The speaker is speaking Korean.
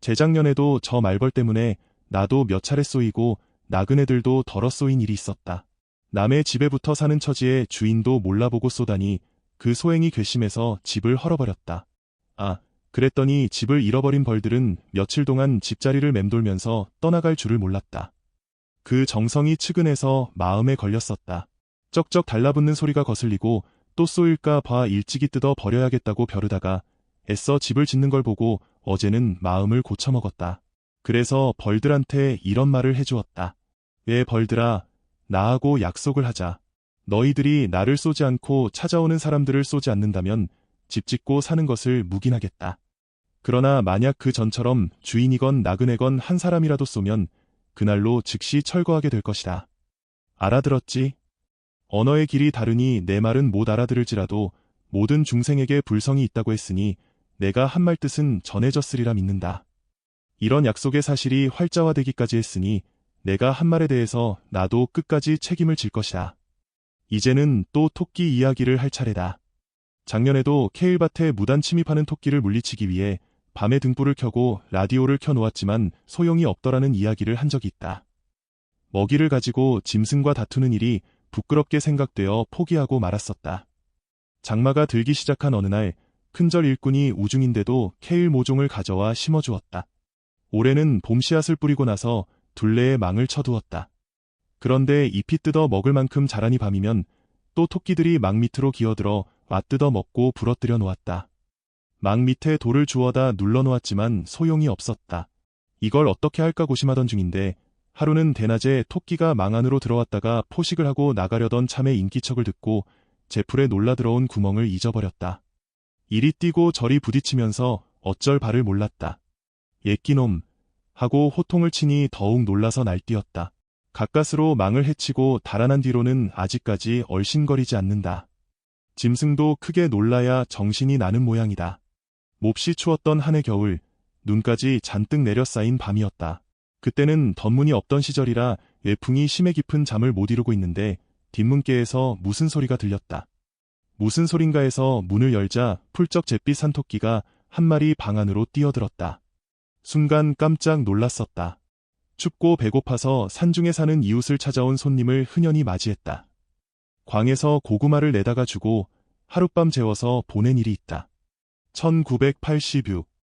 재작년에도 저 말벌 때문에 나도 몇 차례 쏘이고 나그네들도 덜어 쏘인 일이 있었다. 남의 집에 붙어 사는 처지에 주인도 몰라보고 쏘다니 그 소행이 괘씸해서 집을 헐어버렸다. 아, 그랬더니 집을 잃어버린 벌들은 며칠 동안 집자리를 맴돌면서 떠나갈 줄을 몰랐다. 그 정성이 측은해서 마음에 걸렸었다. 쩍쩍 달라붙는 소리가 거슬리고 또 쏘일까 봐 일찍이 뜯어 버려야겠다고 벼르다가 애써 집을 짓는 걸 보고 어제는 마음을 고쳐먹었다. 그래서 벌들한테 이런 말을 해주었다. 왜 벌들아, 나하고 약속을 하자. 너희들이 나를 쏘지 않고 찾아오는 사람들을 쏘지 않는다면 집 짓고 사는 것을 묵인하겠다. 그러나 만약 그 전처럼 주인이건 나그네건 한 사람이라도 쏘면 그날로 즉시 철거하게 될 것이다. 알아들었지? 언어의 길이 다르니 내 말은 못 알아들을지라도 모든 중생에게 불성이 있다고 했으니 내가 한 말 뜻은 전해졌으리라 믿는다. 이런 약속의 사실이 활자화되기까지 했으니 내가 한 말에 대해서 나도 끝까지 책임을 질 것이다. 이제는 또 토끼 이야기를 할 차례다. 작년에도 케일밭에 무단 침입하는 토끼를 물리치기 위해 밤에 등불을 켜고 라디오를 켜놓았지만 소용이 없더라는 이야기를 한 적이 있다. 먹이를 가지고 짐승과 다투는 일이 부끄럽게 생각되어 포기하고 말았었다. 장마가 들기 시작한 어느 날 큰절 일꾼이 우중인데도 케일 모종을 가져와 심어주었다. 올해는 봄 씨앗을 뿌리고 나서 둘레에 망을 쳐두었다. 그런데 잎이 뜯어 먹을 만큼 자라니 밤이면 또 토끼들이 망 밑으로 기어들어 맞뜯어 먹고 부러뜨려 놓았다. 망 밑에 돌을 주워다 눌러 놓았지만 소용이 없었다. 이걸 어떻게 할까 고심하던 중인데 하루는 대낮에 토끼가 망 안으로 들어왔다가 포식을 하고 나가려던 참의 인기척을 듣고 제풀에 놀라 들어온 구멍을 잊어버렸다. 이리 뛰고 저리 부딪히면서 어쩔 바를 몰랐다. 예끼놈 하고 호통을 치니 더욱 놀라서 날뛰었다. 가까스로 망을 해치고 달아난 뒤로는 아직까지 얼씬거리지 않는다. 짐승도 크게 놀라야 정신이 나는 모양이다. 몹시 추웠던 한해 겨울, 눈까지 잔뜩 내려 쌓인 밤이었다. 그때는 덧문이 없던 시절이라 외풍이 심해 깊은 잠을 못 이루고 있는데 뒷문께에서 무슨 소리가 들렸다. 무슨 소린가 해서 문을 열자 풀쩍 잿빛 산토끼가 한 마리 방 안으로 뛰어들었다. 순간 깜짝 놀랐었다. 춥고 배고파서 산중에 사는 이웃을 찾아온 손님을 흔연히 맞이했다. 광에서 고구마를 내다가 주고 하룻밤 재워서 보낸 일이 있다. 1986